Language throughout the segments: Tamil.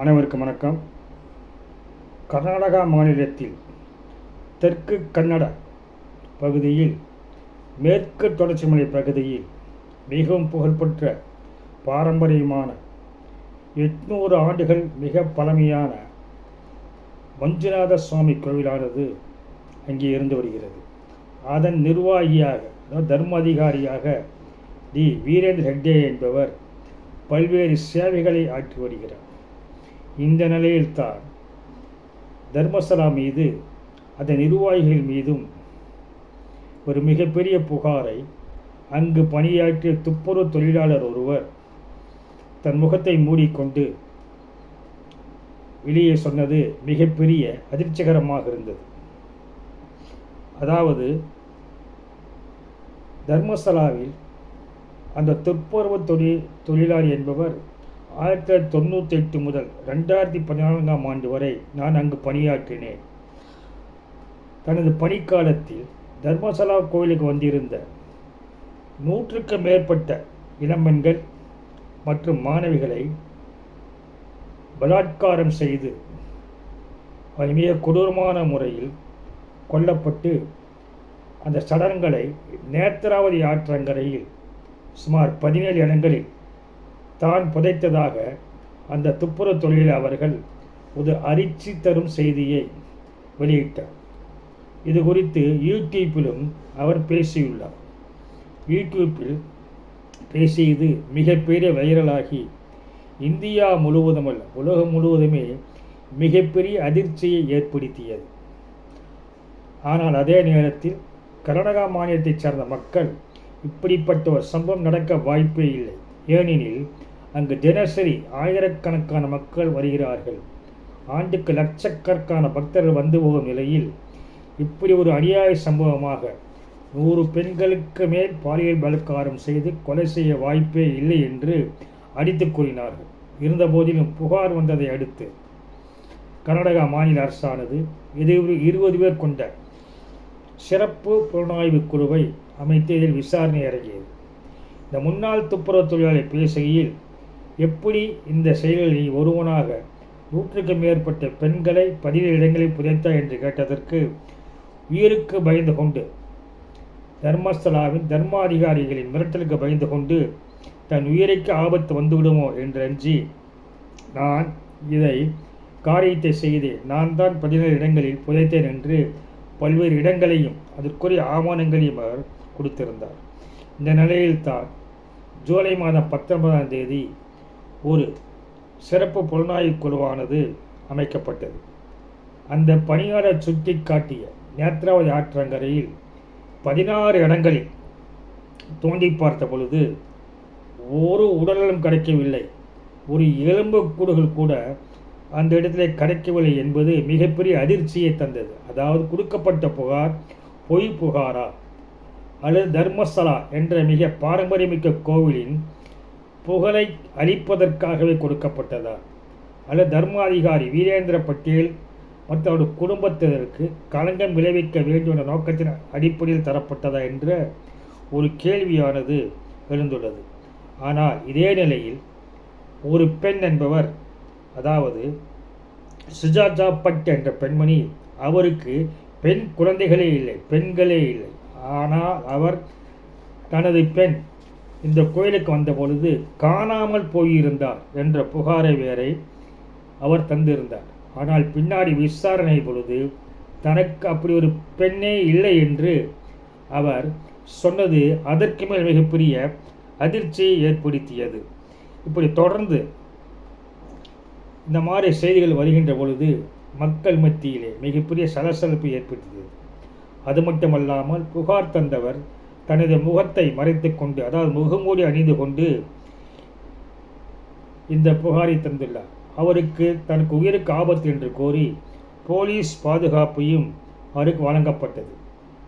அனைவருக்கும் வணக்கம். கர்நாடகா மாநிலத்தில் தெற்கு கன்னட பகுதியில் மேற்கு தொடர்ச்சி மலை பகுதியில் மிகவும் புகழ்பெற்ற பாரம்பரியமான எட்நூறு ஆண்டுகள் மிக பழமையான மஞ்சுநாத சுவாமி கோவிலானது அங்கே இருந்து வருகிறது. அதன் நிர்வாகியாக தர்ம அதிகாரியாக டி. வீரேந்திர ஹெக்டே என்பவர் பல்வேறு சேவைகளை ஆற்றி வருகிறார். இந்த நிலையில்தான் தர்மசலா மீது அதன் நிர்வாகிகள் மீதும் ஒரு மிகப்பெரிய புகாரை அங்கு பணியாற்றிய துப்புரவு தொழிலாளர் ஒருவர் தன் முகத்தை மூடிக்கொண்டு வெளியே சொன்னது மிகப்பெரிய அதிர்ச்சிகரமாக இருந்தது. அதாவது தர்மசலாவில் அந்த துப்புரவு தொழில் தொழிலாளி என்பவர் ஆயிரத்தி தொள்ளாயிரத்தி தொண்ணூற்றி எட்டு முதல் ரெண்டாயிரத்தி பதினான்காம் ஆண்டு வரை நான் அங்கு பணியாற்றினேன். தனது பணிக்காலத்தில் தர்மசலா கோயிலுக்கு வந்திருந்த நூற்றுக்கு மேற்பட்ட இளம்பெண்கள் மற்றும் மாணவிகளை பலாத்காரம் செய்து அவை மிக கொடூரமான முறையில் கொல்லப்பட்டு அந்த சடலங்களை நேத்திராவதி ஆற்றங்கரையில் சுமார் பதினேழு இடங்களில் தான் புதைத்ததாக அந்த துப்புரவு தொழிலில் அவர்கள் ஒரு அரிச்சி தரும் செய்தியை வெளியிட்டார். இது குறித்து யூடியூப்பிலும் அவர் பேசியுள்ளார். யூடியூப்பில் பேசியது மிகப்பெரிய வைரலாகி இந்தியா முழுவதுமல்ல உலகம் முழுவதுமே மிகப்பெரிய அதிர்ச்சியை ஏற்படுத்தியது. ஆனால் அதே நேரத்தில் கர்நாடகா மாநிலத்தைச் சேர்ந்த மக்கள் இப்படிப்பட்ட ஒரு சம்பவம் நடக்க வாய்ப்பே இல்லை. ஏனெனில் அங்கு தினசரி ஆயிரக்கணக்கான மக்கள் வருகிறார்கள். ஆண்டுக்கு லட்சக்கணக்கான பக்தர்கள் வந்து போகும் நிலையில் இப்படி ஒரு அநியாய சம்பவமாக நூறு பெண்களுக்கு மேல் பாலியல் பலாத்காரம் செய்து கொலை செய்ய வாய்ப்பே இல்லை என்று அடித்து கூறினார்கள். இருந்தபோதிலும் புகார் வந்ததை அடுத்து கர்நாடகா மாநில அரசானது இது இருபது பேர் கொண்ட சிறப்பு புலனாய்வு குழுவை அமைத்து இதில் விசாரணை இறங்கியது. இந்த முன்னாள் துப்புரவு தொழிலாளி பேசுகையில் எப்படி இந்த செயலில் ஒருவனாக நூற்றுக்கு மேற்பட்ட பெண்களை பதினேழு இடங்களில் புதைத்தார் என்று கேட்டதற்கு உயிருக்கு பயந்து கொண்டு தர்மஸ்தலாவின் தர்மாதிகாரிகளின் மிரட்டலுக்கு பயந்து கொண்டு தன் உயிருக்கு ஆபத்து வந்துவிடுமோ என்று அஞ்சி நான் இதை காரியத்தை செய்தேன் நான் தான் பதினேழு இடங்களில் புதைத்தேன் என்று பல்வேறு இடங்களையும் அதற்குரிய ஆவணங்களையும் அவர் கொடுத்திருந்தார். இந்த நிலையில்தான் ஜூலை மாதம் பத்தொன்பதாம் தேதி ஒரு சிறப்பு புலனாய்வு குழுவானது அமைக்கப்பட்டது. அந்த பணியாளர் சுட்டி காட்டிய நேத்ராவதி ஆற்றங்கரையில் பதினாறு இடங்களில் தோண்டி பார்த்த பொழுது ஒரு உடல்நலம் கிடைக்கவில்லை. ஒரு எலும்பு கூடுகள் கூட அந்த இடத்துல கிடைக்கவில்லை என்பது மிகப்பெரிய அதிர்ச்சியை தந்தது. அதாவது கொடுக்கப்பட்ட புகார் பொய் புகாரா? அல்லது தர்மஸ்தலா என்ற மிக பாரம்பரியமிக்க கோவிலின் புகழை அளிப்பதற்காகவே கொடுக்கப்பட்டதா? அல்லது தர்மாதிகாரி வீரேந்திர பட்டேல் மற்றும் அவருடைய குடும்பத்தினருக்கு களங்கம் விளைவிக்க வேண்டும் என்ற நோக்கத்தின் அடிப்படையில் தரப்பட்டதா என்ற ஒரு கேள்வியானது எழுந்துள்ளது. ஆனால் இதே நிலையில் ஒரு பெண் என்பவர் அதாவது சுஜாதா பட் என்ற பெண்மணி அவருக்கு பெண் குழந்தைகளே இல்லை பெண்களே இல்லை. ஆனால் அவர் தனது பெண் இந்த கோயிலுக்கு வந்த பொழுது காணாமல் போயிருந்தார் என்ற புகாரை வேறை அவர் தந்திருந்தார். ஆனால் பின்னாடி விசாரணை பொழுது தனக்கு அப்படி ஒரு பெண்ணே இல்லை என்று அவர் சொன்னது அதற்கு மேல் மிகப்பெரிய அதிர்ச்சியை ஏற்படுத்தியது. இப்படி தொடர்ந்து இந்த மாதிரி செய்திகள் வருகின்ற பொழுது மக்கள் மத்தியிலே மிகப்பெரிய சலசலப்பு ஏற்படுத்தியது. அது மட்டுமல்லாமல் புகார் தந்தவர் தனது முகத்தை மறைத்து கொண்டு அதாவது முகமூடி அணிந்து கொண்டு இந்த புகாரை தந்துள்ளார். அவருக்கு தனக்கு உயிருக்கு ஆபத்து என்று கோரி போலீஸ் பாதுகாப்பையும் அவருக்கு வழங்கப்பட்டது.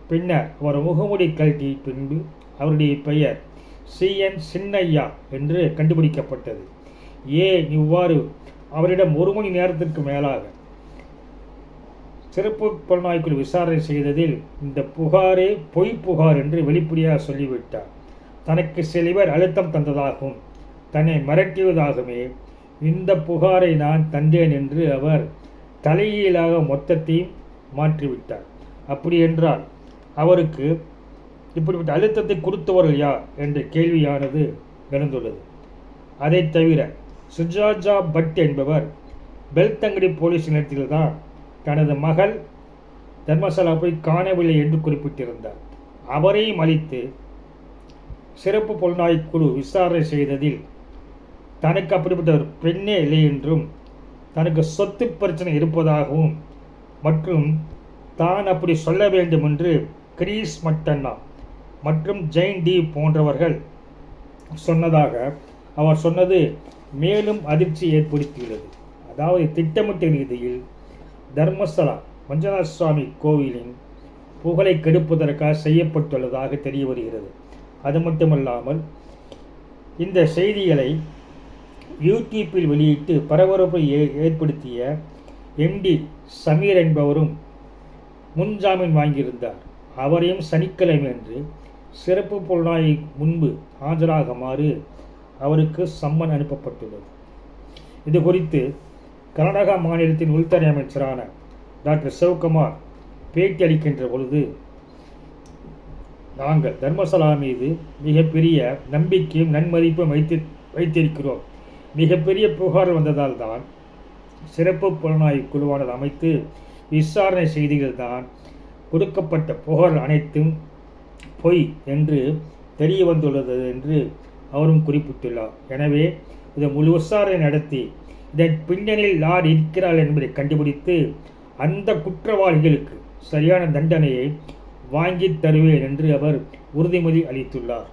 பின்னர் அவர் முகமூடி கழட்டி பின்பு அவருடைய பெயர் சி. என். சின்னையா என்று கண்டுபிடிக்கப்பட்டது. ஏன் இவ்வாறு? அவரிடம் ஒரு மணி நேரத்திற்கு மேலாக சிறப்பு புலனாய்வுக்குழு விசாரணை செய்ததில் இந்த புகாரே பொய் புகார் என்று வெளிப்படையாக சொல்லிவிட்டார். தனக்கு சில அழுத்தம் தந்ததாகவும் தன்னை மிரட்டியதாகவே இந்த புகாரை நான் தந்தேன் என்று அவர் தலையீழாக மொத்தத்தையும் மாற்றிவிட்டார். அப்படி என்றால் அவருக்கு இப்படிப்பட்ட அழுத்தத்தை கொடுத்தவர்கள் யார் என்ற கேள்வியானது எழுந்துள்ளது. அதைத் தவிர சுஜாஜா பட் என்பவர் பெல்தங்கடி போலீஸ் நிலையத்தில்தான் தனது மகள் தர்மசாலா போய் காணவில்லை என்று குறிப்பிட்டிருந்தார். அவரையும் அளித்து சிறப்பு புலனாய்வு குழு விசாரணை செய்ததில் தனக்கு அப்படிப்பட்ட ஒரு பெண்ணே இல்லை என்றும் தனக்கு சொத்து பிரச்சனை இருப்பதாகவும் மற்றும் தான் அப்படி சொல்ல வேண்டும் என்று கிரீஸ் மட்டன்னா மற்றும் ஜெயின் டி போன்றவர்கள் சொன்னதாக அவர் சொன்னது மேலும் அதிர்ச்சி ஏற்படுத்தியுள்ளது. அதாவது திட்டமிட்ட ரீதியில் தர்மஸ்தலா மஞ்சநாத சுவாமி கோவிலின் புகழை கெடுப்பதற்காக செய்யப்பட்டுள்ளதாக தெரிய வருகிறது. அது மட்டுமல்லாமல் இந்த செய்திகளை யூடியூப்பில் வெளியிட்டு பரபரப்பை ஏ- ஏற்படுத்திய எம்டி சமீர் என்பவரும் முன்ஜாமீன் வாங்கியிருந்தார். அவரையும் சனிக்கிழமை அன்று சிறப்பு புலனாய் முன்பு ஆஜராகுமாறு அவருக்கு சம்மன் அனுப்பப்பட்டுள்ளது. இது குறித்து கர்நாடகா மாநிலத்தின் உள்துறை அமைச்சரான டாக்டர் சிவகுமார் பேட்டி அளிக்கின்ற பொழுது நாங்கள் தர்மசலா மீது மிகப்பெரிய நம்பிக்கையும் நன்மதிப்பும் வைத்து வைத்திருக்கிறோம். மிகப்பெரிய புகார் வந்ததால் தான் சிறப்பு புலனாய்வு குழுவானது அமைத்து விசாரணை செய்திகள் தான் கொடுக்கப்பட்ட புகார் அனைத்தும் பொய் என்று தெரிய வந்துள்ளது என்று அவரும் குறிப்பிட்டுள்ளார். எனவே இதை முழு விசாரணை நடத்தி இதன் பின்னணியில் யார் இருக்கிறாள் என்பதை கண்டுபிடித்து அந்த குற்றவாளிகளுக்கு சரியான தண்டனையை வாங்கித் தருவேன் என்று அவர் உறுதிமொழி அளித்துள்ளார்.